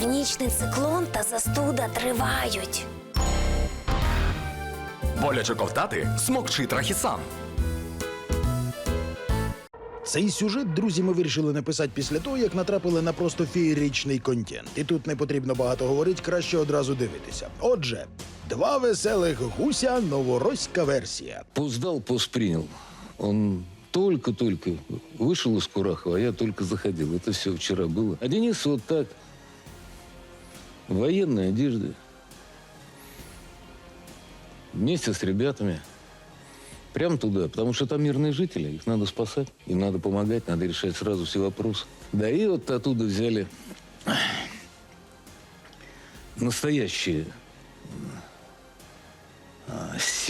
Північний циклон та застуда тривають. Боляче ковтати смокчи трахісан. Цей сюжет, друзі, ми вирішили написати після того, як натрапили на просто феєричний контент. І тут не потрібно багато говорити, краще одразу дивитися. Отже, два веселих гуся, новоросська версія. Поздал, принял. Он только-только вышел из Курахова, а я только заходил. Это все вчера было. А Денис вот так, в военной одежде, вместе с ребятами, прям туда, потому что там мирные жители, их надо спасать, им надо помогать, надо решать сразу все вопросы. Да и вот оттуда взяли настоящие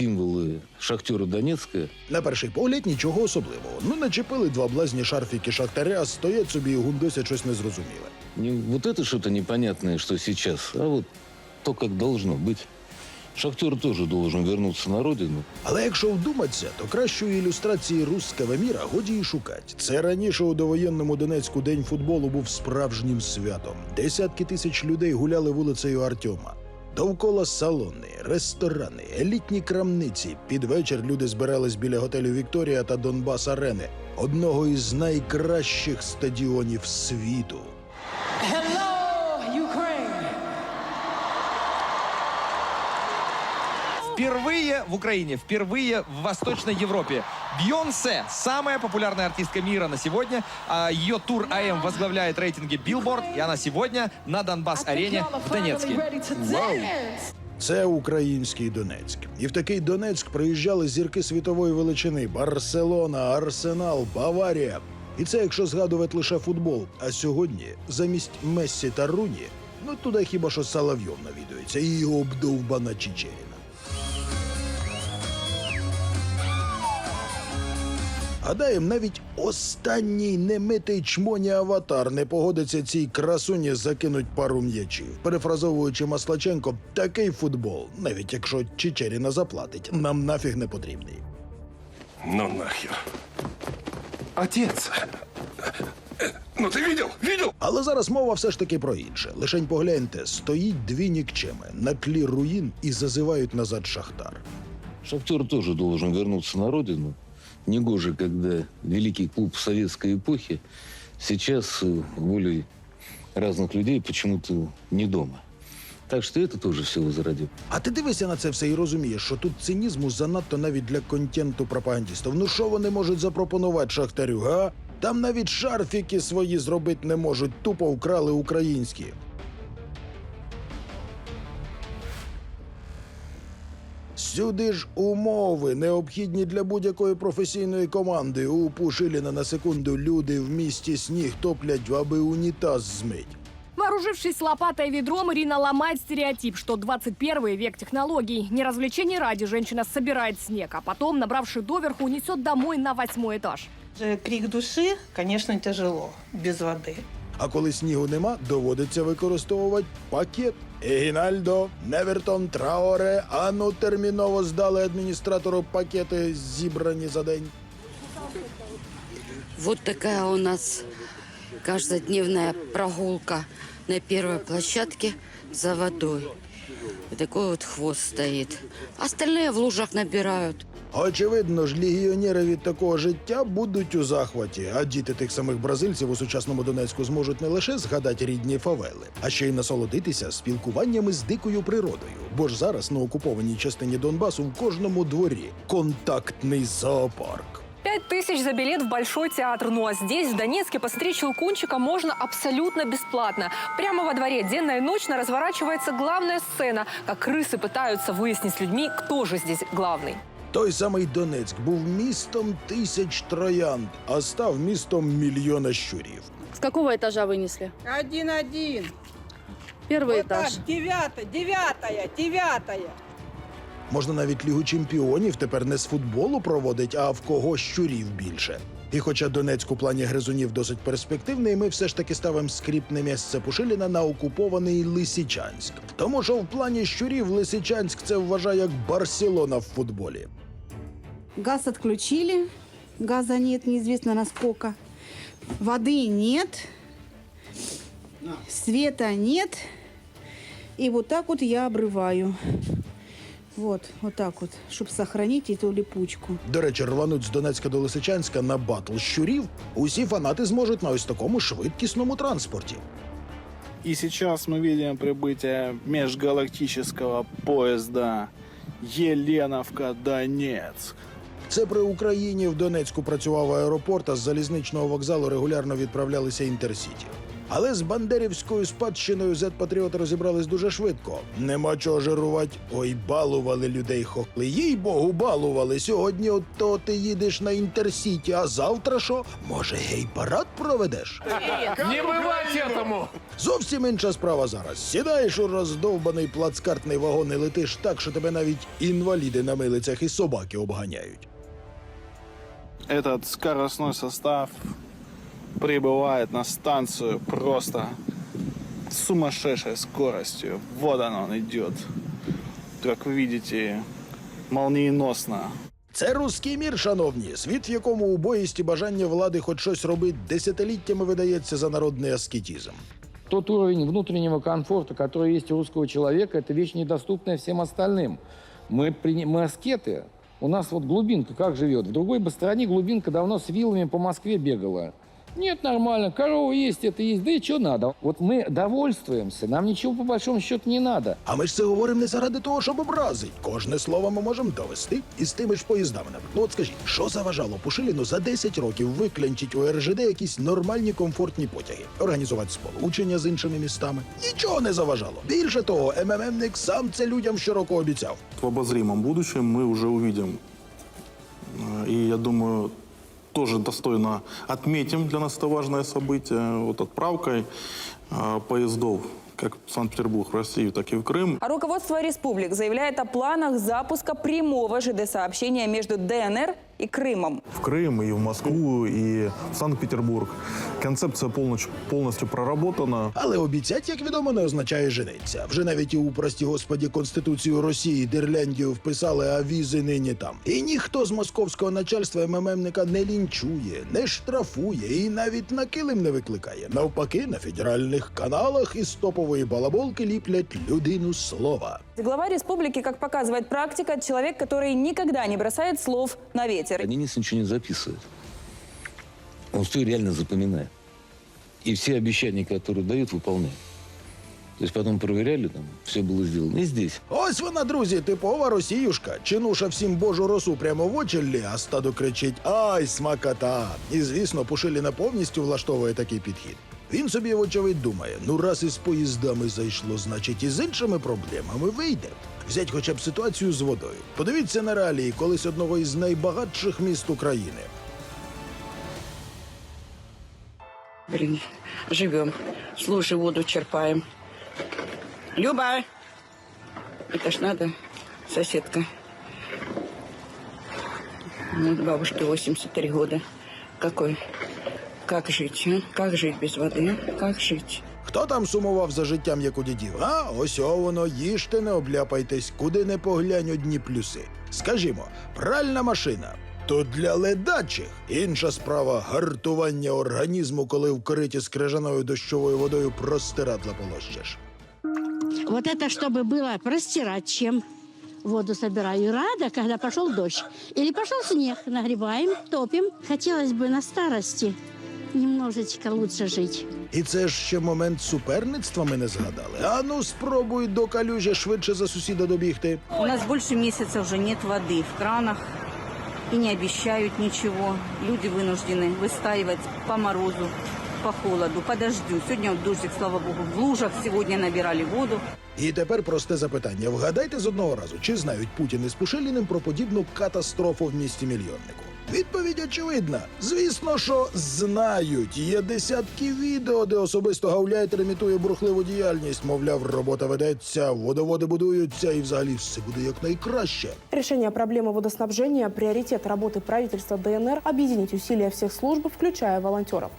а, символы шахтера Донецка – На перший погляд нічого особливого. Ну, начепили два блазні шарфіки шахтаря, стоять собі і гундосять щось незрозуміле. Не вот это что-то непонятное, что сейчас, а вот то, как должно быть. Шахтер тоже должен вернуться на родину. Але якщо вдуматися, то кращої ілюстрації русского міра годі і шукать. Це раніше у довоєнному Донецьку день футболу був справжнім святом. Десятки тисяч людей гуляли вулицею Артема. Довкола салони, ресторани, елітні крамниці. Під вечір люди збирались біля готелю Вікторія та Донбас Арени, одного із найкращих стадіонів світу. Впервые в Украине, впервые в Восточной Европе. Бьонсе – самая популярная артистка мира на сегодня. А Ее тур АМ возглавляет рейтинги Billboard, и она сегодня на Донбасс-арене в Донецке. Це український Донецьк. І в такий Донецьк приїжджали зірки світової величини: Барселона, Арсенал, Баварія. І це якщо згадувати лише футбол. А сьогодні замість Мессі та Руні, ну туди хіба що Соловйов навідується і обдовбана Чечеріна. Гадаєм, навіть останній немитий чмоні аватар не погодиться цій красуні закинуть пару м'ячів. Перефразовуючи Маслаченко, такий футбол, навіть якщо Чечеріна заплатить, нам нафіг не потрібний. Ну нахер. Отец. Ну ты видел? Видел? Але зараз мова все ж таки про інше. Лишень погляньте, стоїть дві нікчеми на тлі руїн і зазивають назад шахтар. Шахтер тоже должен вернуться на родину. Негоже, когда великий клуб советской эпохи сейчас э, волей разных людей почему-то не дома. Так что это тоже все возродит. А ти дивишся на це все і розумієш, що тут цинізму занадто навіть для контенту пропагандістів. Ну що вони можуть запропонувати шахтарю, га? Там навіть шарфіки свої зробити не можуть, тупо вкрали українські. Сюди ж умови необхідні для будь-якої професійної команди. У Пушиліна на секунду люди в місті сніг топлять, аби унітаз змить. Вооружившись лопатой и ведром, Ирина ломает стереотип, что 21 век технологий. Не развлечений ради женщина собирает снег, а потом, набравший доверху, унесет домой на восьмой этаж. Крик души, конечно, тяжело без воды. А коли снігу нема, доводиться використовувати пакет. Егінальдо, Невертон, Траоре, ану терміново здали адміністратору пакети, зібрані за день. Вот такая у нас каждодневная прогулка на первой площадке за водой. И такой вот хвост стоит. Остальные в лужах набирают. Очевидно ж, легіонери від такого життя будуть у захваті, а діти тих самих бразильців у сучасному Донецьку зможуть не лише згадати рідні фавели, а ще й насолодитися спілкуваннями з дикою природою. Бо ж зараз на окупованій частині Донбасу в кожному дворі контактний зоопарк. Пять тысяч за билет в Большой театр. Ну а здесь, в Донецке, посмотреть Щелкунчика можно абсолютно бесплатно. Прямо во дворе денно и ночно разворачивается главная сцена, как крысы пытаются выяснить с людьми, кто же здесь главный. Той самий Донецьк був містом тисяч троянд, а став містом мільйона щурів. С какого этажа вынесли? Один-один. Первый этаж. девятая, девятая, девятая. Можна навіть лігу чемпіонів тепер не з футболу проводить, а в кого щурів більше. І хоча Донецьк у плані гризунів досить перспективний, ми все ж таки ставимо скріпне місце Пушиліна на окупований Лисичанськ. Тому що в плані щурів Лисичанськ це вважає як Барселона в футболі. Газ отключили. Газа нет, неизвестно насколько. Воды нет. Света нет. И вот так вот я обрываю. Вот, вот так вот, чтобы сохранить эту липучку. До речі, рвануть з Донецька до Лисичанська на батл щурів усі фанати зможуть на ось такому швидкісному транспорті. И сейчас мы видим прибытие межгалактического поезда Еленовка-Донецк. Це при Україні в Донецьку працював аеропорт, а з залізничного вокзалу регулярно відправлялися інтерсіті. Але з бандерівською спадщиною зет-патріоти розібрались дуже швидко. Нема чого жирувати. Ой, балували людей хохли. Їй богу, балували. Сьогодні от то ти їдеш на інтерсіті, а завтра що? Може, гей-парад проведеш? Не бывать этому! Зовсім інша справа зараз. Сідаєш у роздовбаний плацкартний вагон і летиш так, що тебе навіть інваліди на милицях і собаки обганяють. Этот скоростной состав прибывает на станцию просто с сумасшедшей скоростью. Вот оно он идет. Как вы видите, молниеносно. Це руський мір, шановні, світ, в якому убоїсть і бажання влади хоч щось робить десятиліттями видається за народний аскетизм. Тот уровень внутреннего комфорта, который есть у русского человека, это вещь недоступная всем остальным. Мы, при- мы аскеты. У нас вот глубинка как живет? В другой бы стране глубинка давно с вилами по Москве бегала. Нет, нормально, корова есть, это есть, да и что надо? Вот мы довольствуемся, нам ничего по большому счету не надо. А ми ж це говоримо не заради того, щоб образить. Кожне слово ми можемо довести і з тими ж поїздами. наприклад. Ну от скажіть, що заважало Пушиліну за 10 років виклянчить у РЖД якісь нормальні комфортні потяги, організувати сполучення з іншими містами? Нічого не заважало. Більше того, МММник сам це людям щороку обіцяв. В обозримом будущем мы уже увидим, э, и я думаю, тоже достойно отметим для нас это важное событие, вот отправкой э, поездов как в Санкт-Петербург, в Россию, так и в Крым. А руководство республик заявляет о планах запуска прямого ЖД-сообщения между ДНР и Крымом. В Крым, и в Москву, и в Санкт-Петербург. Концепция полностью, полностью проработана. Але обіцять, як відомо, не означає жениться. Вже навіть і у прості господі Конституцію Росії Дерляндію вписали, а візи нині там. І ніхто з московського начальства МММника не лінчує, не штрафує і навіть на килим не викликає. Навпаки, на федеральних каналах із топової балаболки ліплять людину слова. Глава республики, как показывает практика, человек, который никогда не бросает слов на ветер. Денис ничего не записывает. Он все реально запоминает. И все обещания, которые дают, выполняет. То есть потом проверяли, там, все было сделано. И здесь. Ось вона, друзі, типова росіюшка. Чинуша всім божу росу прямо в очі лє, а стадо кричить Ай, смакота! І звісно, Пушиліна повністю влаштовує такий підхід. Він собі, вочевидь, думає: ну раз із поїздами зайшло, значить і з іншими проблемами вийде. Взять хоча б ситуацію з водою. Подивіться на реалії колись одного із найбагатших міст України. Блин, живем. Слушай, воду черпаем. Люба! Это ж надо, соседка. Бабушке 83 года. Какой? Как жить, а? Как жить без воды? а? Как жить? Хто там сумував за життям, як у дідів? А ось о воно, їжте, не обляпайтесь, куди не поглянь одні плюси. Скажімо, пральна машина. То для ледачих інша справа гартування організму, коли в кориті з крижаною дощовою водою простирадла полощеш. Вот это чтобы было простирать, чем воду собираю. И рада, когда пошел дождь. Или пошел снег, нагребаем, топим. Хотелось бы на старости немножечко лучше жить. І це ж ще момент суперництва ми не згадали. А ну спробуй до калюжі швидше за сусіда добігти. У нас больше месяца уже нет воды в кранах. И не обещают ничего. Люди вынуждены выстаивать по морозу, по холоду, по дождю. Сегодня вот дождик, слава богу, в лужах сегодня набирали воду. І тепер просте запитання. Вгадайте з одного разу, чи знають Путін із Пушиліним про подібну катастрофу в місті мільйоннику? Відповідь очевидна. Звісно, що знають. Є десятки відео, де особисто гауляйтер імітує бурхливу діяльність. Мовляв, робота ведеться, водоводи будуються і взагалі все буде якнайкраще. Решение проблемы водоснабжения – приоритет работы правительства ДНР объединить усилия всех служб, включая волонтеров.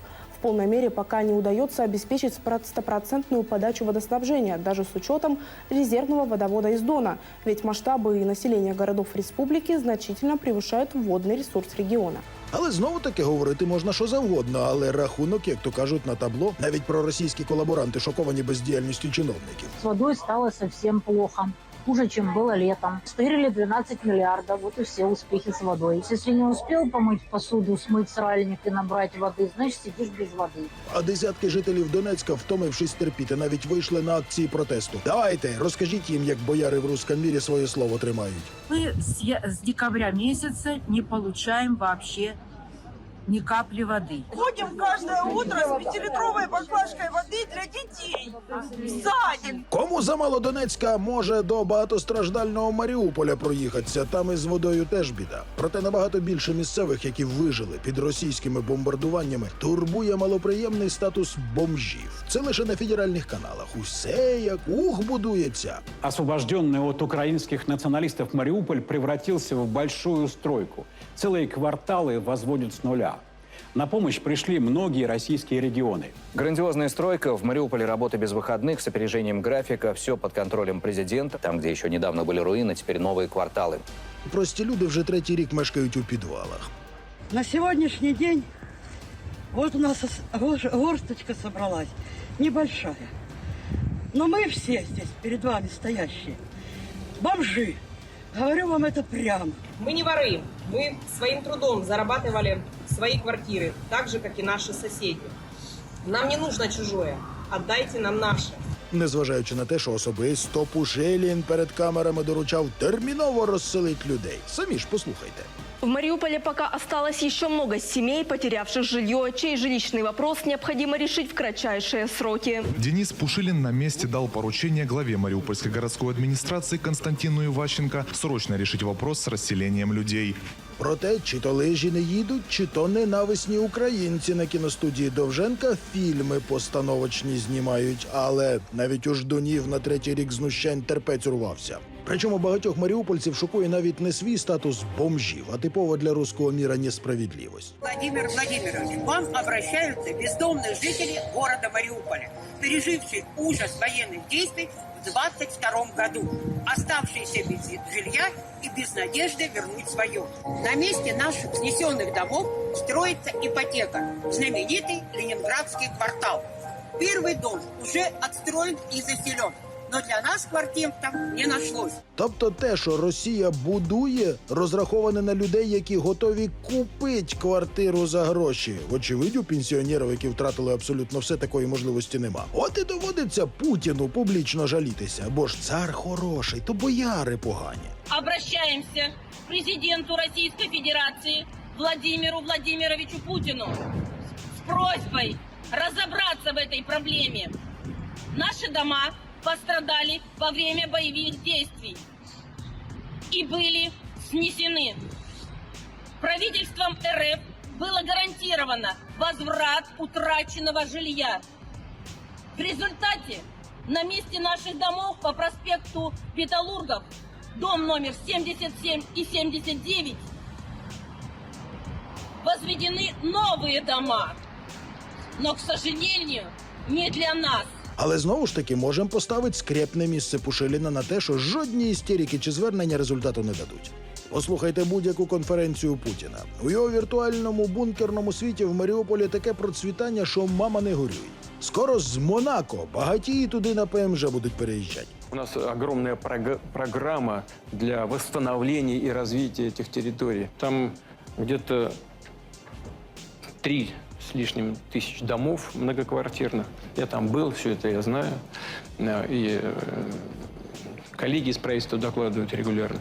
В полной мере пока не удается обеспечить стопроцентную подачу водоснабжения, даже с учетом резервного водовода из Дона. Ведь масштабы и население городов республики значительно превышают водный ресурс региона. Але знову таки говорити можна що завгодно, але рахунок, як то кажуть, на табло, навіть проросійські колаборанти шоковані бездіяльністю чиновників. С водой стало совсем плохо. Хуже, чем было летом. Стырили 12 миллиардов, вот и все успехи с водой. Если не успел помыть посуду, смыть сральник и набрать воды, значит сидишь без воды. А десятки жителів Донецька, втомившись терпіти, навіть вийшли на акції протесту. Давайте, розкажіть їм, як бояри в русском мірі своє слово тримають. Мы с, с декабря месяца не получаем вообще ни капли воды. Ходим каждое утро с пятилитровой баклажкой воды для детей. В садик. Кому замало Донецька, може до багатостраждального Маріуполя проїхатися. Там із водою теж біда. Проте набагато більше місцевих, які вижили під російськими бомбардуваннями, турбує малоприємний статус бомжів. Це лише на федеральних каналах. Усе як ух будується. Освобожденный от украинских националистов Мариуполь превратился в большую стройку. Целые кварталы возводят с нуля. На помощь пришли многие российские регионы. Грандиозная стройка. В Мариуполе работа без выходных, с опережением графика. Все под контролем президента. Там, где еще недавно были руины, теперь новые кварталы. Прості люди вже третій рік мешкають у підвалах. На сегодняшний день вот у нас ос- гор- горсточка собралась, небольшая. Но мы все здесь, перед вами стоящие, бомжи. Говорю вам это прямо. Мы не воры. Мы своим трудом зарабатывали свои квартиры, так же, как и наши соседи. Нам не нужно чужое. Отдайте нам наше. Незважаючи на те, що особисто Пушилін перед камерами доручав терміново розселить людей. Самі ж послухайте. В Мариуполе пока осталось еще много семей, потерявших жилье, чей жилищный вопрос необходимо решить в кратчайшие сроки. Денис Пушилин на месте дал поручение главе Мариупольской городской администрации Константину Иващенко срочно решить вопрос с расселением людей. Проте, чи то лижі не їдуть, чи то ненависні українці на кіностудії Довженка фільми постановочні знімають, але навіть у ждунів на третій рік знущань терпець урвався. Причому багатьох маріупольців шокує навіть не свій статус бомжів, а типова для руського міра несправедливость. Владимир Владимирович, к вам обращаются бездомные жители города Мариуполя, пережившие ужас военных действий в 22 году, оставшиеся без жилья и без надежды вернуть свое. На месте наших снесенных домов строится ипотека, знаменитый Ленинградский квартал. Первый дом уже отстроен и заселен, Но для нас квартир там не нашлось. Тобто те, що Росія будує, розраховане на людей, які готові купити квартиру за гроші. Вочевидь, у пенсіонерів, які втратили абсолютно все, такої можливості нема. От і доводиться Путіну публічно жалітися, бо ж цар хороший, то бояри погані. Обращаемся к президенту Российской Федерации Владимиру Владимировичу Путину с просьбой разобраться в этой проблеме. Наши дома пострадали во время боевых действий и были снесены. Правительством РФ было гарантировано возврат утраченного жилья. В результате на месте наших домов по проспекту Металлургов дом номер 77 и 79 возведены новые дома. Но, к сожалению, не для нас. Але знову ж таки можемо поставити скрепне місце Пушиліна на те, що жодні істерики чи звернення результату не дадуть. Послухайте будь-яку конференцію Путіна. У його віртуальному бункерному світі в Маріуполі таке процвітання, що мама не горюй. Скоро з Монако багатії туди на ПМЖ будуть переїжджати. У нас огромная прог- программа для восстановления и развития этих территорий. Там где-то три с лишним тысяч домов многоквартирных. Я там был, все это я знаю. Э, И э, коллеги из правительства докладывают регулярно.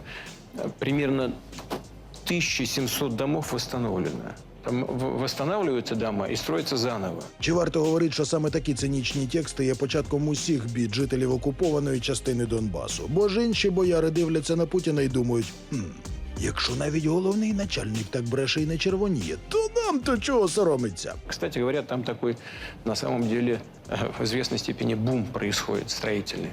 Э, Примерно 1700 домов восстановлено. Там в- восстанавливаются дома и строятся заново. Чи варто говорити, що саме такі цинічні тексти є початком усіх бід жителів окупованої частини Донбасу? Бо ж інші бояри дивляться на Путіна і думають: хм, якщо навіть головний начальник так бреше і не червоніє, то нам то чого соромиться? Кстати говоря, там такой, на самом деле, э, в известной степени бум происходит строительный.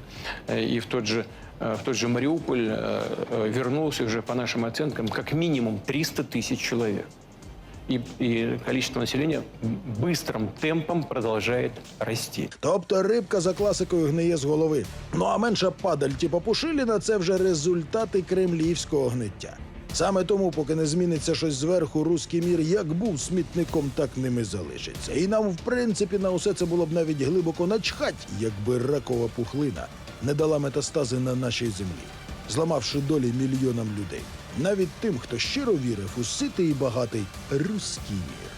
Э, И в тот же, э, в тот же Мариуполь э, э, вернулся уже, по нашим оценкам, как минимум 300 тысяч человек. И, и количество населения быстрым темпом продолжает расти. Тобто рибка за класикою гниє з голови. Ну а менша падаль, типу Пушиліна, це вже результати кремлівського гниття. Саме тому, поки не зміниться щось зверху, руський мір як був смітником, так ним і залишиться. І нам, в принципі, на усе це було б навіть глибоко начхать, якби ракова пухлина не дала метастази на нашій землі, зламавши долі мільйонам людей. Навіть тим, хто щиро вірив у ситий і багатий руський мір.